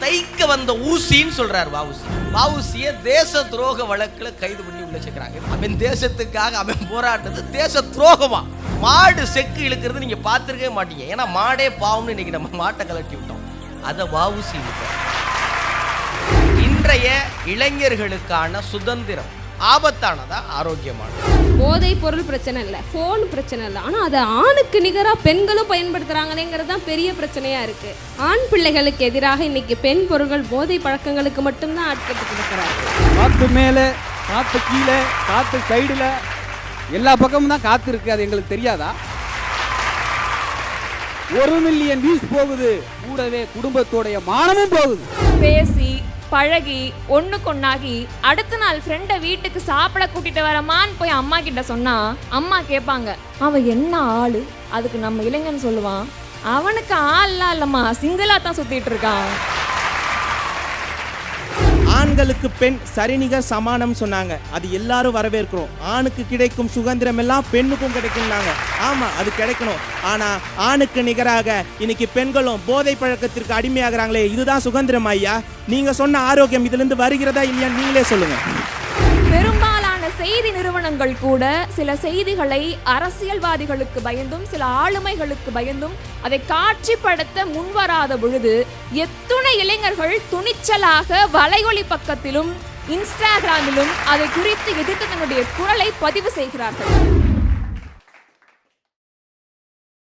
தைக்க வந்த ஊசின்னு சொல்றார் வாவுசி. வாவுசிய தேச துரோக வழக்குல கைது பண்ணி உள்ள சேர்க்கிறாங்க அவன் தேசத்துக்காக அவன் போராட்டது தேச துரோகமா? மாடு செக்கு இழுக்கிறது நீங்க பார்த்துருக்கவே மாட்டீங்க. ஏன்னா மாடே பாவம்னு இன்னைக்கு நம்ம மாட்டை கலட்டி விட்டோம். அதை வாவுசி இழுக்கிறார். இன்றைய இளைஞர்களுக்கான சுதந்திரம். ஆபத்தானதா? ஆரோக்கியமானதா? போதைப் பொருள் பிரச்சனை இல்லை ஃபோன் பிரச்சனை இல்லை. ஆனால் அதை ஆணுக்கு நிகராக பெண்களும் பயன்படுத்துகிறாங்களேங்கிறது தான் பெரிய பிரச்சனையாக இருக்குது ஆண் பிள்ளைகளுக்கு எதிராக இன்னைக்கு பெண் பொருட்கள் போதை பழக்கங்களுக்கு மட்டும்தான் ஆட்பட்டு இருக்கிறார்கள் காற்று மேலே காற்று கீழே காற்று சைடில் எல்லா பக்கமும் தான் காற்று இருக்கு. அது எங்களுக்கு தெரியாதா? ஒரு மில்லியன் வியூஸ் போகுது. கூடவே குடும்பத்தோடைய மானமும் போகுது. பேசி பழகி ஒண்ணு கொண்டாகி அடுத்த நாள் ஃப்ரெண்டை வீட்டுக்கு சாப்பிட கூட்டிட்டு வரமான்னு போய் அம்மா கிட்ட சொன்னா அம்மா கேட்பாங்க அவன் என்ன ஆளு? அதுக்கு நம்ம இளைஞன் சொல்லுவான் அவனுக்கு ஆள்லாம் இல்லம்மா சிங்கிளா தான் சுத்திட்டு இருக்கான். ஆண்களுக்கு பெண் சரிநிகர் சமானம் சொன்னாங்க. அது எல்லாரும் வரவேற்கிறோம். ஆணுக்கு கிடைக்கும் சுதந்திரம் எல்லாம் பெண்ணுக்கும் கிடைக்கும்னாங்க. ஆமா அது கிடைக்கணும். ஆனா ஆணுக்கு நிகராக இன்னைக்கு பெண்களும் போதை பழக்கத்திற்கு அடிமையாகிறாங்களே இதுதான் சுதந்திரம் ஐயா. நீங்க சொன்ன ஆரோக்கியம் இதுல இருந்து வருகிறதா இல்லையான்னு நீங்களே சொல்லுங்க. பெரும்பாலும் செய்தி நிறுவனங்கள் கூட சில செய்திகளை அரசியல்வாதிகளுக்கு பயந்தும் சில ஆளுமைகளுக்கு பயந்தும் அதை காட்சிப்படுத்த முன்வராத பொழுது எத்துணை இளைஞர்கள் துணிச்சலாக வலையொலி பக்கத்திலும் இன்ஸ்டாகிராமிலும் அதை குறித்து எதிர்த்து தன்னுடைய குரலை பதிவு செய்கிறார்கள்.